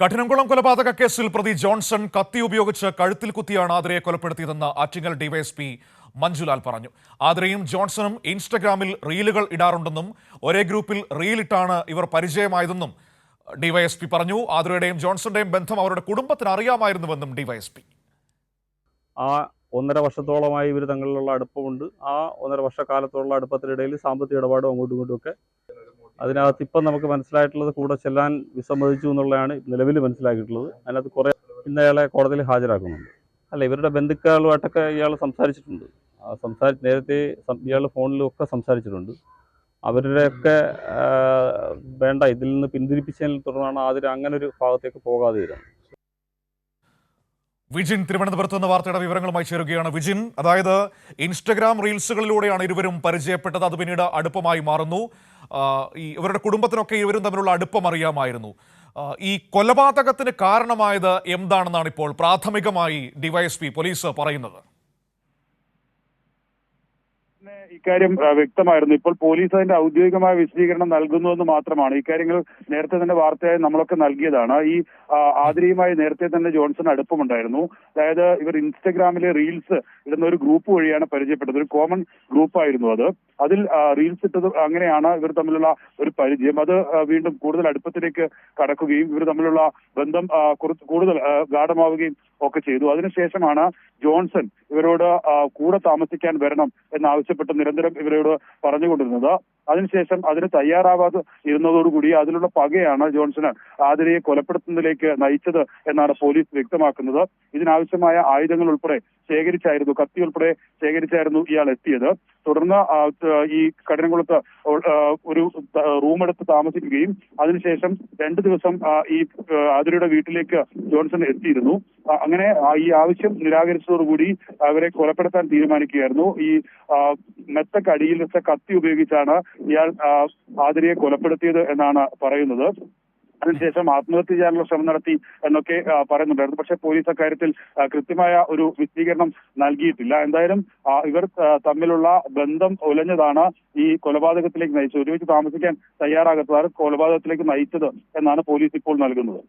കഠിനംകുളം കൊലപാതക കേസിൽ പ്രതി ജോൺസൺ കത്തി ഉപയോഗിച്ച് കഴുത്തിൽ കുത്തിയാണ് ആതിരയെ കൊലപ്പെടുത്തിയതെന്ന് ആറ്റിങ്ങൽ ഡിവൈഎസ്പി മഞ്ജുലാൽ പറഞ്ഞു. ആതിരയും ജോൺസണും ഇൻസ്റ്റഗ്രാമിൽ റീലുകൾ ഇടാറുണ്ടെന്നും ഒരേ ഗ്രൂപ്പിൽ റീലിട്ടാണ് ഇവർ പരിചയമായതെന്നും ഡിവൈഎസ്പി പറഞ്ഞു. ആതിരയുടെയും ജോൺസന്റെയും ബന്ധം അവരുടെ കുടുംബത്തിന് അറിയാമായിരുന്നുവെന്നും ഡിവൈഎസ്പി. ആ ഒന്നര വർഷത്തോളമായി ഇവർ തങ്ങളിലുള്ള അടുപ്പമുണ്ട്. ആ ഒന്നര വർഷക്കാലത്തോളം അടുപ്പത്തിനിടയിൽ സാമ്പത്തിക ഇടപാടും അങ്ങോട്ടും ഇങ്ങോട്ടും ഒക്കെ അതിനകത്ത് ഇപ്പം നമുക്ക് മനസ്സിലായിട്ടുള്ളത് കൂടെ ചെല്ലാൻ വിസമ്മതിച്ചു എന്നുള്ളതാണ് നിലവിൽ മനസ്സിലാക്കിയിട്ടുള്ളത്. അതിനകത്ത് കുറേ ഇന്ന് അയാളെ കോടതിയിൽ ഹാജരാക്കുന്നുണ്ട്. അല്ല ഇവരുടെ ബന്ധുക്കളുമായിട്ടൊക്കെ ഇയാൾ സംസാരിച്ചിട്ടുണ്ട്. ആ സംസാരി നേരത്തെ ഇയാൾ ഒക്കെ സംസാരിച്ചിട്ടുണ്ട്. അവരുടെയൊക്കെ വേണ്ട ഇതിൽ നിന്ന് പിന്തിരിപ്പിച്ചതിനെ തുടർന്നാണ് ആദ്യം അങ്ങനെ ഒരു ഭാഗത്തേക്ക് പോകാതെ വരുന്നത് വിജിൻ തിരുവനന്തപുരത്ത് നിന്ന് വാർത്തയുടെ വിവരങ്ങളുമായി ചേരുകയാണ് വിജിൻ. അതായത് ഇൻസ്റ്റഗ്രാം റീൽസുകളിലൂടെയാണ് ഇരുവരും പരിചയപ്പെട്ടത്. അത് പിന്നീട് അടുപ്പമായി മാറുന്നു. ഈ ഇവരുടെ കുടുംബത്തിനൊക്കെ ഇവരും തമ്മിലുള്ള അടുപ്പം അറിയാമായിരുന്നു. ഈ കൊലപാതകത്തിന് കാരണമായത് എന്താണെന്നാണ് ഇപ്പോൾ പ്രാഥമികമായി ഡിവൈഎസ്പി പോലീസ് പറയുന്നത്. തന്നെ ഇക്കാര്യം വ്യക്തമായിരുന്നു. ഇപ്പോൾ പോലീസ് അതിന്റെ ഔദ്യോഗികമായ വിശദീകരണം നൽകുന്നു എന്ന് മാത്രമാണ്. ഇക്കാര്യങ്ങൾ നേരത്തെ തന്നെ വാർത്തയായി നമ്മളൊക്കെ നൽകിയതാണ്. ഈ ആതിരയുമായി നേരത്തെ തന്നെ ജോൺസൺ അടുപ്പമുണ്ടായിരുന്നു. അതായത് ഇവർ ഇൻസ്റ്റഗ്രാമിലെ റീൽസ് ഇടുന്ന ഒരു ഗ്രൂപ്പ് വഴിയാണ് പരിചയപ്പെട്ടത്. ഒരു കോമൺ ഗ്രൂപ്പായിരുന്നു അത്. അതിൽ റീൽസ് ഇട്ടത് അങ്ങനെയാണ് ഇവർ തമ്മിലുള്ള ഒരു പരിചയം. അത് വീണ്ടും കൂടുതൽ അടുപ്പത്തിലേക്ക് കടക്കുകയും ഇവർ തമ്മിലുള്ള ബന്ധം കൂടുതൽ ഗാഠമാവുകയും ഒക്കെ ചെയ്തു. അതിനുശേഷമാണ് ജോൺസൺ ഇവരോട് കൂടെ താമസിക്കാൻ വരണം എന്നാവശ്യപ്പെട്ട് നിരന്തരം ഇവരോട് പറഞ്ഞുകൊണ്ടിരുന്നത്. അതിനുശേഷം അതിന് തയ്യാറാവാതെ ഇരുന്നതോടുകൂടി അതിലുള്ള പകയാണ് ജോൺസണ് ആതിരയെ കൊലപ്പെടുത്തുന്നതിലേക്ക് നയിച്ചത് എന്നാണ് പോലീസ് വ്യക്തമാക്കുന്നത്. ഇതിനാവശ്യമായ ആയുധങ്ങൾ ഉൾപ്പെടെ ശേഖരിച്ചായിരുന്നു കത്തി ഉൾപ്പെടെ ശേഖരിച്ചായിരുന്നു ഇയാൾ എത്തിയത്. തുടർന്ന് ഈ കഠിനകുളത്ത് ഒരു റൂമെടുത്ത് താമസിക്കുകയും അതിനുശേഷം രണ്ടു ദിവസം ഈ ആതിരയുടെ വീട്ടിലേക്ക് ജോൺസൺ എത്തിയിരുന്നു. അങ്ങനെ ഈ ആവശ്യം നിരാകരിച്ചതോടുകൂടി അവരെ കൊലപ്പെടുത്താൻ തീരുമാനിക്കുകയായിരുന്നു. ഈ മെത്ത മെത്തക്കടിയിൽ വെച്ച കത്തി ഉപയോഗിച്ചാണ് ഇയാൾ ആതിരയെ കൊലപ്പെടുത്തിയത് എന്നാണ് പറയുന്നത്. അതിനുശേഷം ആത്മഹത്യ ചെയ്യാനുള്ള ശ്രമം നടത്തി എന്നൊക്കെ പറയുന്നുണ്ടായിരുന്നു. പക്ഷേ പോലീസ് അക്കാര്യത്തിൽ കൃത്യമായ ഒരു വിശദീകരണം നൽകിയിട്ടില്ല. എന്തായാലും ഇവർ തമ്മിലുള്ള ബന്ധം ഒലഞ്ഞതാണ് ഈ കൊലപാതകത്തിലേക്ക് നയിച്ചത്. ഒരുമിച്ച് താമസിക്കാൻ തയ്യാറാകാത്തതാണ് കൊലപാതകത്തിലേക്ക് നയിച്ചത് എന്നാണ് പോലീസ് ഇപ്പോൾ നൽകുന്നത്.